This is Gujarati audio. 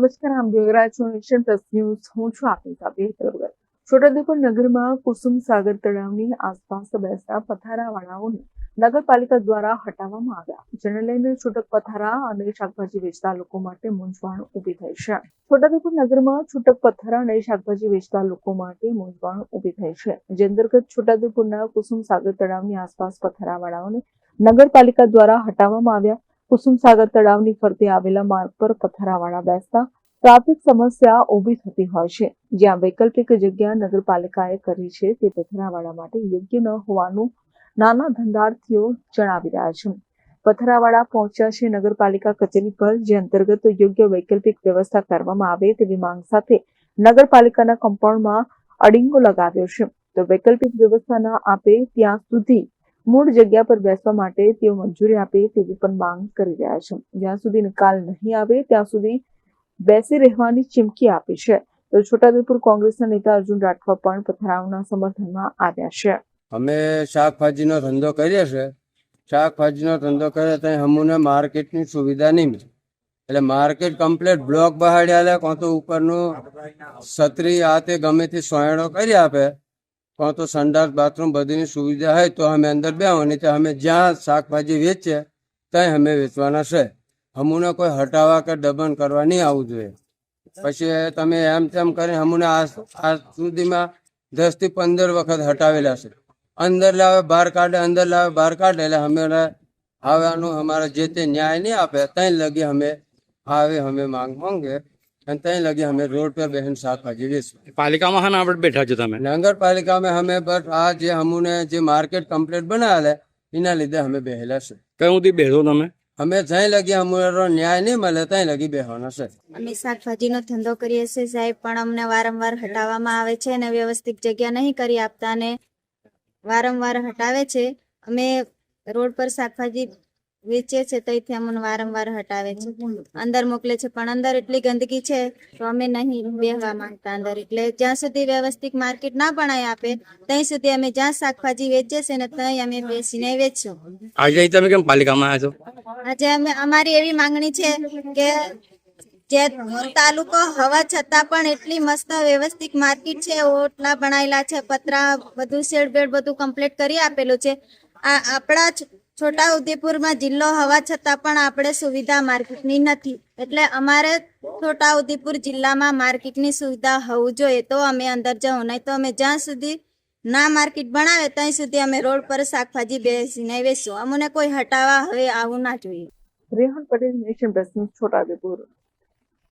નમસ્કાર, આમ રહ્યા છો નેશન પ્લસ ન્યૂઝ. હું છું આપની સાથે હેતલગર છોટાઉદેપુર નગરમાં કુસુમ સાગર તળાવની આસપાસ બેસતા પથારાવાળાઓને નગરપાલિકા દ્વારા હટાવવામાં આવ્યા. જેને લઈને છૂટક પથારા અને શાકભાજી વેચતા લોકો માટે મૂંઝવણ ઊભી થઈ છે. છોટાઉદેપુર નગરમાં છૂટક પથારા અને શાકભાજી વેચતા લોકો માટે મૂંઝવણ ઊભી થઈ છે. જે અંતર્ગત છોટાઉદેપુરના કુસુમ સાગર તળાવની આસપાસ પથારાવાળાઓને નગરપાલિકા દ્વારા હટાવવામાં આવ્યા. કુસુમ સાગર તળાવની ફરતે આવેલા માર્ગ પર પથરાવાળા બેસતા ટ્રાફિક સમસ્યા ઊભી થતી હોય છે. જ્યાં વૈકલ્પિક જગ્યા નગરપાલિકાએ કરી છે તે પથરાવાળા માટે યોગ્ય ન હોવાનું નાના ધંધાર્થીઓ જણાવી રહ્યા છે. પથરાવાળા પહોંચ્યા છે નગરપાલિકા કચેરી પર, જે અંતર્ગત યોગ્ય વૈકલ્પિક વ્યવસ્થા કરવામાં આવે તેવી માંગ સાથે નગરપાલિકાના કમ્પાઉન્ડમાં અડિંગો લગાવ્યો છે. તો વૈકલ્પિક વ્યવસ્થા ન આપે ત્યાં સુધી મૂળ જગ્યા પર બેસવા માટે તેઓ મંજૂરી આપે તેવી પણ માંગ કરી રહ્યા છે. જ્યાં સુધી નિકાલ નહીં આવે, ત્યાં સુધી બેસી રહેવાની ચીમકી આપી છે. તો છોટાઉદેપુર કોંગ્રેસના નેતા અર્જુન રાઠવા પણ પથરાવના સમર્થનમાં આવ્યા છે. અમે શાકભાજીનો ધંધો કરીએ છે શાકભાજીનો ધંધો કરીએ તો અમને માર્કેટની સુવિધા નહીં મળે. એટલે માર્કેટ કમ્પ્લેટ બ્લોક બહાડ્યા કાં તો ઉપરનું છત્રી આ તે ગમે તે સોયણો કરી આપે. કાં તો સંડાસ, બાથરૂમ બધીની સુવિધા હોય તો અમે અંદર બેવાની તો અમે જ્યાં શાકભાજી વેચીએ ત્યાં અમે વેચવાના છે. હમુને કોઈ હટાવવા કે દબન કરવા નહીં આવવું જોઈએ. પછી તમે એમ તેમ કરીને અમને આજ સુધીમાં દસથી પંદર વખત હટાવેલા છે. અંદર લાવે, બહાર કાઢે, અંદર લાવે, બહાર કાઢે એટલે અમે આવવાનું અમારે જે તે ન્યાય નહીં આપે, ત્યાં લગી અમે આવે, અમે માંગ માંગે. અને ત્યાં લગી અમે રોડ પર બહેન શાકભાજી વેચવા પાલિકામાં હા આપણે બેઠા છો તમે નગરપાલિકામાં અમે બસ આ જે અમુને જે માર્કેટ કમ્પ્લેટ બનાવેલા એના લીધે અમે બેહેલા છે કયું સુધી બેહો તમે અમે જ્યાં લગી અમારો ન્યાય નહીં મળે ત્યાં લગી બેહવાના છે અમે શાકભાજીનો ધંધો કરીએ છીએ સાહેબ પણ અમને વારંવાર હટાવવામાં આવે છે અને વ્યવસ્થિત જગ્યા નહીં કરી આપતા અને વારંવાર હટાવે છે. અમે રોડ પર શાકભાજી વેચીએ છે ત્યાંથી અમને વારંવાર હટાવે છે. અંદર મોકલે છે પણ અંદર એટલી ગંદકી છે તો અમે નહીં બેહવા માંગતા અંદર. એટલે જ્યાં સુધી વ્યવસ્થિત માર્કેટ ના બનાવી આપે ત્યાં સુધી અમે જ્યાં શાકભાજી વેચીએ છે ને ત્યાં અમે બેસીને વેચશું. આજે તમે કેમ પાલિકામાં આવ્યા છો? આજે અમે અમારી એવી માંગણી છે કે જે તાલુકો હવા છતાં પણ એટલી મસ્ત વ્યવસ્થિત માર્કેટ છે ઓટલા બનાયેલા છે પતરા બધું શેડ બેડ બધું કમ્પ્લીટ કરી આપેલું છે. આ આપણા છ- છોટા ઉદેપુરમાં જિલ્લો હવા છતાં પણ આપણે સુવિધા માર્કેટની નથી. એટલે અમારે છોટા ઉદેપુર જિલ્લામાં માર્કેટની સુવિધા હોવું જોઈએ. તો અમે અંદર જવું. નહીં તો અમે જ્યાં સુધી ના માર્કેટ બનાવે, ત્યાં સુધી અમે રોડ પર શાકભાજી બેસીને વેચશું. અમને કોઈ હટાવવા હવે આવું ના જોઈએ. Rehan Patel nation plus Chhota Udepur